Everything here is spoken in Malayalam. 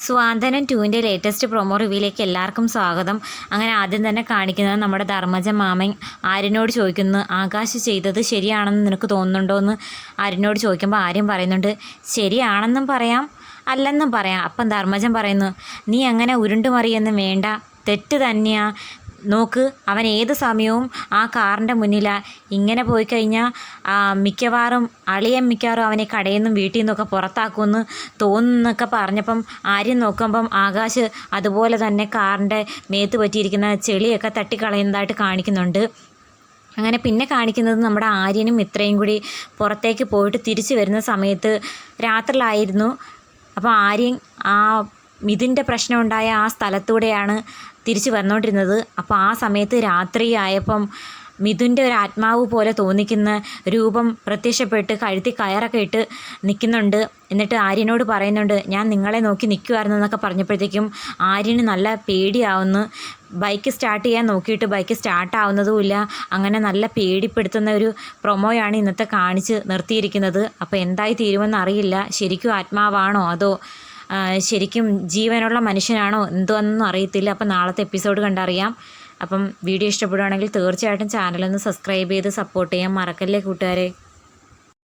സ്വാതന്ത്ര്യം ടുവിന്റെ ലേറ്റസ്റ്റ് പ്രൊമോ റിവ്യൂയിലേക്ക് എല്ലാവർക്കും സ്വാഗതം. അങ്ങനെ ആദ്യം തന്നെ കാണിക്കുന്നത് നമ്മുടെ ധർമ്മജ മാമൻ ആര്യനോട് ചോദിക്കുന്നു ആകാശ് ചെയ്തത് ശരിയാണെന്ന് നിനക്ക് തോന്നുന്നുണ്ടോ? എന്ന് ആര്യനോട് ചോദിക്കുമ്പോൾ ആര്യൻ പറയുന്നുണ്ട് ശരിയാണെന്നും പറയാം അല്ലെന്നും പറയാം. അപ്പം ധർമ്മജൻ പറയുന്നു നീ അങ്ങനെ ഉരുണ്ടുമറിയൊന്നും വേണ്ട തെറ്റ് തന്നെയാ. നോക്ക് അവൻ ഏത് സമയവും ആ കാറിന്റെ മുന്നിലാണ് ഇങ്ങനെ പോയി കഴിഞ്ഞാൽ മിക്കവാറും അളിയൻ മിക്കവാറും അവനെ കടയിൽ നിന്നും വീട്ടിൽ നിന്നൊക്കെ പുറത്താക്കുമെന്ന് തോന്നുന്നൊക്കെ പറഞ്ഞപ്പം ആര്യം നോക്കുമ്പം ആകാശ് അതുപോലെ തന്നെ കാറിന്റെ മേത്ത് പറ്റിയിരിക്കുന്ന ചെളിയൊക്കെ തട്ടിക്കളയുന്നതായിട്ട് കാണിക്കുന്നുണ്ട്. അങ്ങനെ പിന്നെ കാണിക്കുന്നത് നമ്മുടെ ആര്യനും ഇത്രയും കൂടി പുറത്തേക്ക് പോയിട്ട് തിരിച്ചു വരുന്ന സമയത്ത് രാത്രിയിലായിരുന്നു. അപ്പോൾ ആര്യൻ ആ മിഥുന്റെ പ്രശ്നം ഉണ്ടായ ആ സ്ഥലത്തൂടെയാണ് തിരിച്ചു വന്നുകൊണ്ടിരുന്നത് അപ്പോൾ ആ സമയത്ത് രാത്രി ആയപ്പം മിഥുന്റെ ഒരു ആത്മാവ് പോലെ തോന്നിക്കുന്ന രൂപം പ്രത്യക്ഷപ്പെട്ട് കഴുത്തി കയറൊക്കെ ഇട്ട് നിൽക്കുന്നുണ്ട്. എന്നിട്ട് ആര്യനോട് പറയുന്നുണ്ട് ഞാൻ നിങ്ങളെ നോക്കി നിൽക്കുമായിരുന്നു എന്നൊക്കെ പറഞ്ഞപ്പോഴത്തേക്കും ആര്യന് നല്ല പേടിയാവുന്നു. ബൈക്ക് സ്റ്റാർട്ട് ചെയ്യാൻ നോക്കിയിട്ട് ബൈക്ക് സ്റ്റാർട്ട് ആവുന്നതുമില്ല. അങ്ങനെ നല്ല പേടിപ്പെടുത്തുന്ന ഒരു പ്രൊമോയാണ് ഇന്നത്തെ കാണിച്ച് നിർത്തിയിരിക്കുന്നത്. അപ്പോൾ എന്തായി തീരുമെന്ന് അറിയില്ല. ശരിക്കും ആത്മാവാണോ അതോ ശരിക്കും ജീവനുള്ള മനുഷ്യനാണോ എന്തോന്നൊന്നും അറിയത്തില്ല. അപ്പം നാളത്തെ എപ്പിസോഡ് കണ്ടറിയാം. അപ്പം വീഡിയോ ഇഷ്ടപ്പെടുകയാണെങ്കിൽ തീർച്ചയായിട്ടും ചാനലൊന്ന് സബ്സ്ക്രൈബ് ചെയ്ത് സപ്പോർട്ട് ചെയ്യാൻ മറക്കല്ലേ കൂട്ടുകാരെ.